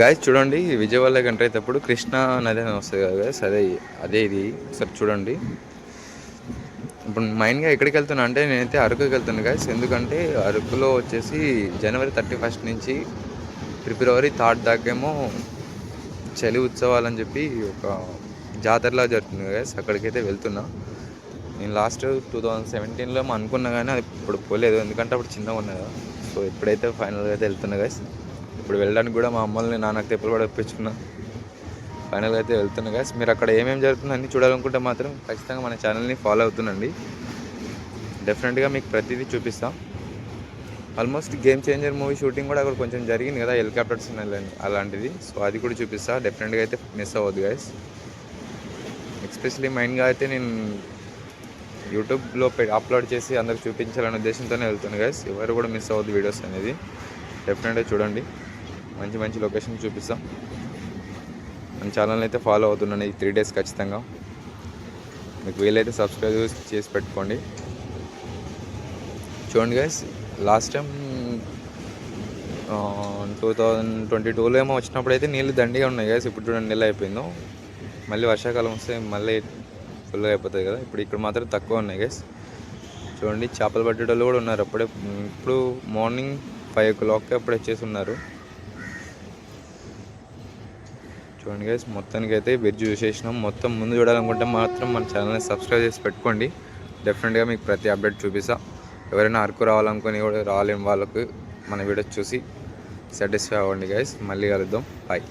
Guys చూడండి విజయవాడ కంటే అప్పుడు కృష్ణా నది అని వస్తుంది కదా గాయస్ అదే అదే ఇది. ఒకసారి చూడండి. ఇప్పుడు మెయిన్గా ఎక్కడికి వెళ్తున్నా అంటే నేనైతే అరకుకి వెళ్తున్నాను గాయస్ ఎందుకంటే అరకులో వచ్చేసి జనవరి థర్టీ ఫస్ట్ నుంచి ఫిబ్రవరి థర్డ్ దాకేమో చలి ఉత్సవాలు అని చెప్పి ఒక జాతరలా జరుగుతుంది గాయస్ అక్కడికైతే వెళ్తున్నా. నేను లాస్ట్ టూ థౌజండ్ సెవెంటీన్లో అనుకున్నా కానీ అది ఇప్పుడు పోలేదు ఎందుకంటే అప్పుడు చిన్నగా ఉన్నా కదా. సో ఇప్పుడైతే ఫైనల్గా అయితే వెళ్తున్నా గాయస్ ఇప్పుడు వెళ్ళడానికి కూడా మా అమ్మల్ని నాన్నకు తెప్పలు కూడా ఒప్పించుకున్నా ఫైనల్గా అయితే వెళ్తున్నా గాయస్ మీరు అక్కడ ఏమేమి జరుగుతుందో అన్నీ చూడాలనుకుంటే మాత్రం ఖచ్చితంగా మన ఛానల్ని ఫాలో అవుతుందండి డెఫినెట్గా మీకు ప్రతిదీ చూపిస్తాం. Almost game changer movie shooting కూడా అక్కడ కొంచెం జరిగింది కదా హెలికాప్టర్స్ అలాంటిది. సో అది కూడా చూపిస్తా. డెఫినెట్గా అయితే మిస్ అవ్వద్దు గాయస్ ఎస్పెషలీ మెయిన్గా అయితే నేను యూట్యూబ్లో అప్లోడ్ చేసి అందరికి చూపించాలనే ఉద్దేశంతోనే వెళ్తున్నాను గైస్ ఎవరు కూడా మిస్ అవ్వద్దు వీడియోస్ అనేది. డెఫినెట్గా చూడండి. మంచి మంచి లొకేషన్ చూపిస్తాం. మన ఛానల్ అయితే ఫాలో అవుతున్నాను ఈ త్రీ డేస్ ఖచ్చితంగా. మీకు వీలైతే సబ్స్క్రైబ్ చేసి పెట్టుకోండి. చూడండి guys last time two thousand twenty టూలో ఏమో వచ్చినప్పుడు అయితే నీళ్ళు దండిగా ఉన్నాయి గైస్ ఇప్పుడు చూడండి నీళ్ళు అయిపోయిందో. మళ్ళీ వర్షాకాలం వస్తే మళ్ళీ ఫుల్గా అయిపోతుంది కదా. ఇప్పుడు ఇక్కడ మాత్రం తక్కువ ఉన్నాయి గైస్ చూడండి చేపలు పట్టేటోళ్ళు కూడా ఉన్నారు. అప్పుడే ఇప్పుడు మార్నింగ్ ఫైవ్ ఓ క్లాక్కి అప్పుడు వచ్చేసి ఉన్నారు చూడండి గైస్ మొత్తానికి అయితే వెజ్ చూసేసినాం. మొత్తం ముందు చూడాలనుకుంటే మాత్రం మన ఛానల్ని సబ్స్క్రైబ్ చేసి పెట్టుకోండి. డెఫినెట్గా మీకు ప్రతి అప్డేట్ చూపిస్తా. ఎవరైనా అరకు రావాలనుకుని కూడా రాలేని వాళ్ళకు మన వీడియోస్ చూసి సాటిస్ఫై అవ్వండి గైస్ మళ్ళీ కలుద్దాం. బాయ్